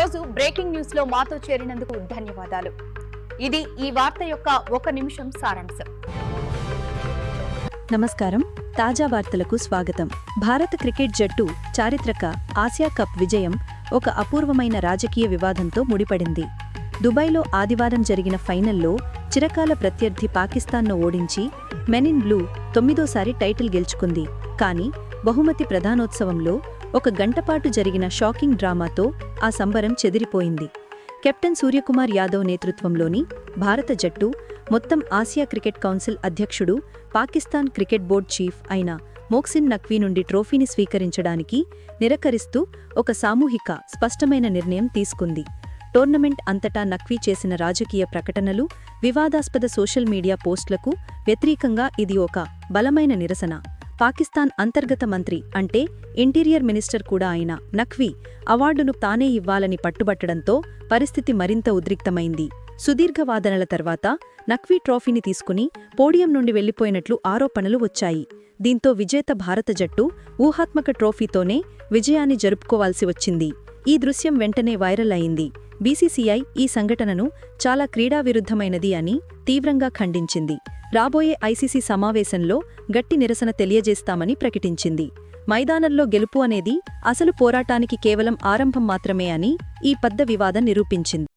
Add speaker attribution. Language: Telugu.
Speaker 1: ఈరోజు బ్రేకింగ్ న్యూస్లో మాతో చేరినందుకు ధన్యవాదాలు. ఇది ఈ వార్త యొక్క ఒక నిమిషం సారాంశం.
Speaker 2: నమస్కారం. తాజా వార్తలకు స్వాగతం. భారత క్రికెట్ జట్టు చారిత్రక ఆసియా కప్ విజయం ఒక అపూర్వమైన రాజకీయ వివాదంతో ముడిపడింది. దుబాయ్లో ఆదివారం జరిగిన ఫైనల్లో చిరకాల ప్రత్యర్థి పాకిస్తాన్ను ఓడించి మెనిన్ బ్లూ తొమ్మిదోసారి టైటిల్ గెలుచుకుంది. కానీ బహుమతి ప్రధానోత్సవంలో ఒక గంటపాటు జరిగిన షాకింగ్ డ్రామాతో ఆ సంబరం చెదిరిపోయింది. కెప్టెన్ సూర్యకుమార్ యాదవ్ నేతృత్వంలోని భారత జట్టు మొత్తం ఆసియా క్రికెట్ కౌన్సిల్ అధ్యక్షుడు పాకిస్తాన్ క్రికెట్ బోర్డ్ చీఫ్ అయిన మోక్సిన్ నక్వీ నుండి ట్రోఫీని స్వీకరించడానికి నిరకరిస్తూ ఒక సామూహిక స్పష్టమైన నిర్ణయం తీసుకుంది. టోర్నమెంట్ అంతటా నక్వీ చేసిన రాజకీయ ప్రకటనలు వివాదాస్పద సోషల్ మీడియా పోస్టులకు వ్యతిరేకంగా ఇది ఒక బలమైన నిరసన. పాకిస్తాన్ అంతర్గత మంత్రి అంటే ఇంటీరియర్ మినిస్టర్ కూడా అయిన నఖ్వీ అవార్డును తానే ఇవ్వాలని పట్టుబట్టడంతో పరిస్థితి మరింత ఉద్రిక్తమైంది. సుదీర్ఘ వాదనల తర్వాత నఖ్వీ ట్రోఫీని తీసుకుని పోడియం నుండి వెళ్ళిపోయినట్లు ఆరోపణలు వచ్చాయి. దీంతో విజేత భారత జట్టు ఊహాత్మక ట్రోఫీతోనే విజయాన్ని జరుపుకోవాల్సి వచ్చింది. ఈ దృశ్యం వెంటనే వైరల్ అయింది. బీసీసీఐ ఈ సంఘటనను చాలా క్రీడా విరుద్ధమైనది అని తీవ్రంగా ఖండించింది. రాబోయే ఐసీసీ సమావేశంలో గట్టి నిరసన తెలియజేస్తామని ప్రకటించింది. మైదానంలో గెలుపు అనేది అసలు పోరాటానికి కేవలం ఆరంభం మాత్రమే అని ఈ పెద్ద వివాదం నిరూపించింది.